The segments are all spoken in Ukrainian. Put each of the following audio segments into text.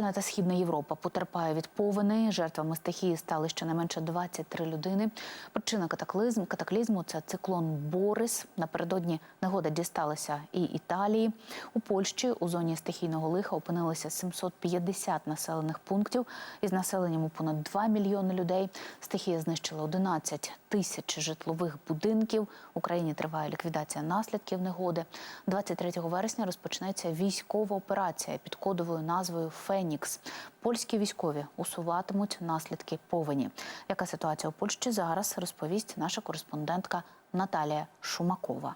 Центральна та східна Європа потерпає від повені. Жертвами стихії стали щонайменше 23 людини. Причина катаклизм катаклізму це циклон Борис. Напередодні негода дісталася і Італії. У Польщі у зоні стихійного лиха опинилося 750 населених пунктів із населенням у понад 2 мільйони людей. Стихія знищила 11 тисяч житлових будинків. В Україні триває ліквідація наслідків негоди. 23 вересня розпочнеться військова операція під кодовою назвою Фенікс. Польські військові усуватимуть наслідки повені. Яка ситуація у Польщі зараз розповість наша кореспондентка Наталія Шумакова.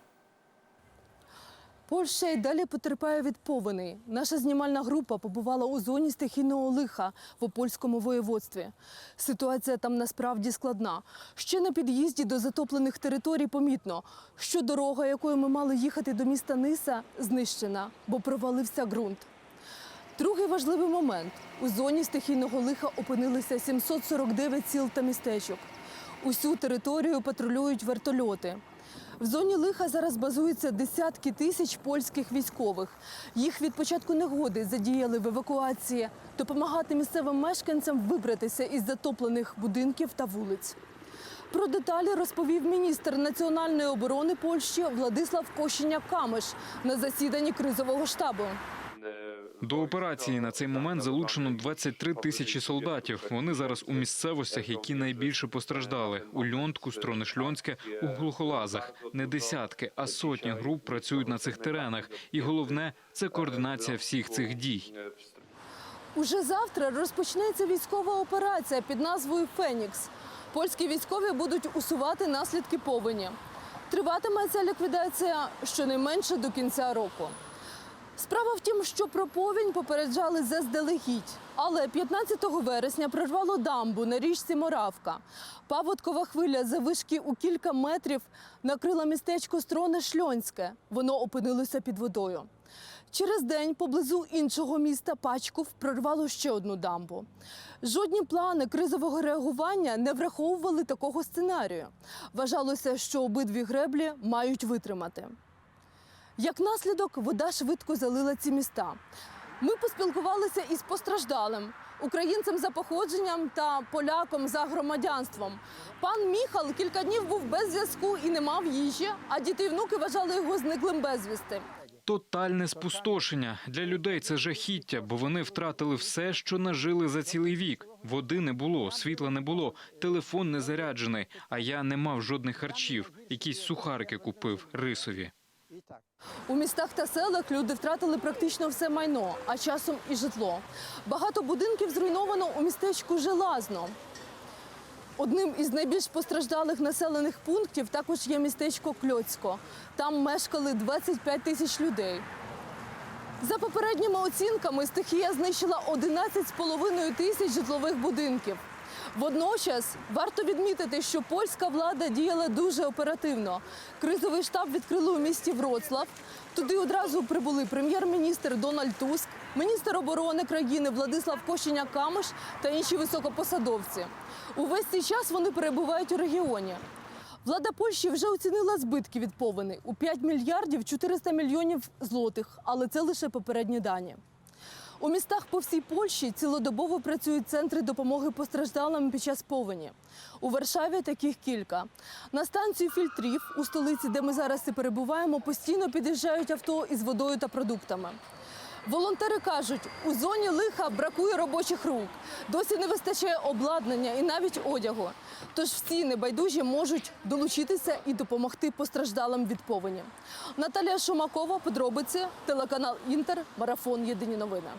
Польща й далі потерпає від повеней. Наша знімальна група побувала у зоні стихійного лиха в опольському воєводстві. Ситуація там насправді складна. Ще на під'їзді до затоплених територій помітно, що дорога, якою ми мали їхати до міста Ниса, знищена, бо провалився ґрунт. Другий важливий момент: у зоні стихійного лиха опинилися 749 сіл та містечок. Усю територію патрулюють вертольоти. В зоні лиха зараз базуються десятки тисяч польських військових. Їх від початку негоди задіяли в евакуації, допомагати місцевим мешканцям вибратися із затоплених будинків та вулиць. Про деталі розповів міністр національної оборони Польщі Владислав Кощеня Камиш на засіданні кризового штабу. До операції на цей момент залучено 23 тисячі солдатів. Вони зараз у місцевостях, які найбільше постраждали: у Льонтку, Стронишльонське, у Глухолазах. Не десятки, а сотні груп працюють на цих теренах. І головне це координація всіх цих дій. Уже завтра розпочнеться військова операція під назвою Фенікс. Польські військові будуть усувати наслідки повені. Триватиме ця ліквідація щонайменше до кінця року. Справа в тім, що про повінь попереджали заздалегідь. Але 15 вересня прорвало дамбу на річці Моравка. Паводкова хвиля завишки у кілька метрів накрила містечко Строне Шльонське. Воно опинилося під водою. Через день поблизу іншого міста Пачков прорвало ще одну дамбу. Жодні плани кризового реагування не враховували такого сценарію. Вважалося, що обидві греблі мають витримати. Як наслідок, вода швидко залила ці міста. Ми поспілкувалися із постраждалим українцем за походженням та поляком за громадянством. Пан Міхал кілька днів був без зв'язку і не мав їжі, а діти й внуки вважали його зниклим безвісти. Тотальне спустошення для людей це жахіття, бо вони втратили все, що нажили за цілий вік. Води не було, світла не було, телефон не заряджений. А я не мав жодних харчів. Якісь сухарики купив рисові. У містах та селах люди втратили практично все майно, а часом і житло. Багато будинків зруйновано у містечку Желазно. Одним із найбільш постраждалих населених пунктів також є містечко Кльоцько. Там мешкали 25 тисяч людей. За попередніми оцінками, стихія знищила 11,5 тисяч житлових будинків. Водночас варто відмітити, що польська влада діяла дуже оперативно. Кризовий штаб відкрили у місті Вроцлав. Туди одразу прибули прем'єр-міністр Дональд Туск, міністр оборони країни Владислав Кощеня Камиш та інші високопосадовці. Увесь цей час вони перебувають у регіоні. Влада Польщі вже оцінила збитки від повені у 5 мільярдів 400 мільйонів злотих, але це лише попередні дані. У містах по всій Польщі цілодобово працюють центри допомоги постраждалим під час повені. У Варшаві таких кілька. На станцію фільтрів у столиці, де ми зараз і перебуваємо, постійно під'їжджають авто із водою та продуктами. Волонтери кажуть, у зоні лиха бракує робочих рук. Досі не вистачає обладнання і навіть одягу. Тож всі небайдужі можуть долучитися і допомогти постраждалим від повені. Наталія Шумакова, подробиці, телеканал Інтер, марафон Єдині новини.